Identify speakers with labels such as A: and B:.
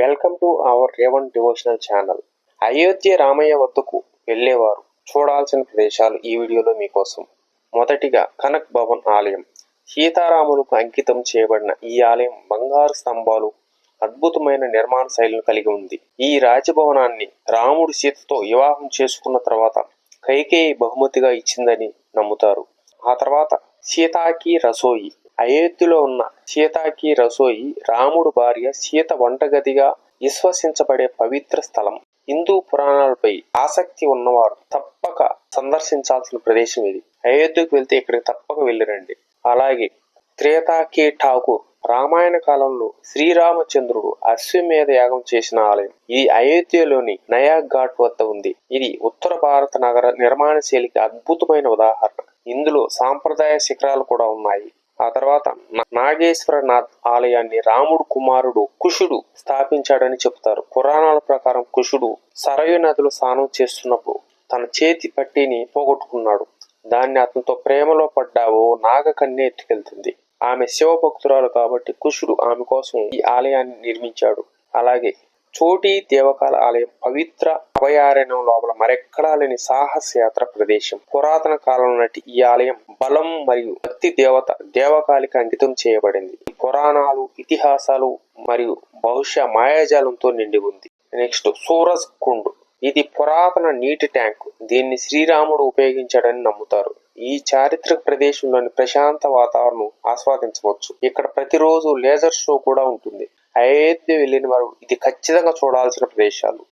A: Welcome to our Revan devotional channel Ayodhya Ramayya వద్దకు వెళ్ళేవారు. చూడాల్సిన ప్రదేశాలు ఈ వీడియోలో మీకోసం. మొదటిగా కనక్ భవన్ ఆలయం. సీతారాములకు అంకితం చేయబడిన ఈ ఆలయం బంగారు స్తంభాలు అద్భుతమైన నిర్మాణ శైలిని కలిగి ఉంది. ఈ రాజభవనాన్ని రాముడు సీతతో వివాహం చేసుకున్న తర్వాత కైకేయి బహుమతిగా ఇచ్చిందని నమ్ముతారు. ఆ తర్వాత సీతాకి రసోయి అయోధ్యలో ఉన్న సీతాకి రసోయి రాముడు భార్య సీత వంటగదిగా విశ్వసించబడే పవిత్ర స్థలం. హిందూ పురాణాలపై ఆసక్తి ఉన్నవారు తప్పక సందర్శించాల్సిన ప్రదేశం ఇది. అయోధ్యకు వెళ్తే ఇక్కడికి తప్పక వెళ్ళిరండి. అలాగే త్రేతాకి ఠాకూర్ రామాయణ కాలంలో శ్రీరామచంద్రుడు అశ్వమేధ యాగం చేసిన ఆలయం ఇది అయోధ్యలోని నయాగ్ ఘాట్ వద్ద ఉంది. ఇది ఉత్తర భారత నగర నిర్మాణ శైలికి అద్భుతమైన ఉదాహరణ. ఇందులో సాంప్రదాయ శిఖరాలు కూడా ఉన్నాయి. ఆ తర్వాత నాగేశ్వరనాథ్ ఆలయాన్ని రాముడు కుమారుడు కుషుడు స్థాపించాడని చెబుతారు. పురాణాల ప్రకారం కుషుడు సరయు నదిలో స్నానం చేస్తున్నప్పుడు తన చేతి పట్టీని పోగొట్టుకున్నాడు. దాన్ని అతనితో ప్రేమలో పడ్డావో ఓ నాగకన్య ఎత్తుకెళ్తుంది. ఆమె శివభక్తురాలు కాబట్టి కుషుడు ఆమె కోసం ఈ ఆలయాన్ని నిర్మించాడు. అలాగే చోటి దేవకాల ఆలయం పవిత్ర అభయారణ్యం లోపల మరెక్కడా లేని సాహసయాత్ర ప్రదేశం. పురాతన కాలం నాటి ఈ ఆలయం బలం మరియు భక్తి దేవత దేవకాలికి అంకితం చేయబడింది. ఈ పురాణాలు ఇతిహాసాలు మరియు బహుశా మాయాజాలంతో నిండి ఉంది. నెక్స్ట్ సూరజ్ కుండ్. ఇది పురాతన నీటి ట్యాంక్. దీన్ని శ్రీరాముడు ఉపయోగించాడని నమ్ముతారు. ఈ చారిత్రక ప్రదేశంలోని ప్రశాంత వాతావరణం ఆస్వాదించవచ్చు. ఇక్కడ ప్రతిరోజు లేజర్ షో కూడా ఉంటుంది. అయోధ్య వెళ్ళిన వారు ఇది ఖచ్చితంగా చూడాల్సిన ప్రదేశాలు.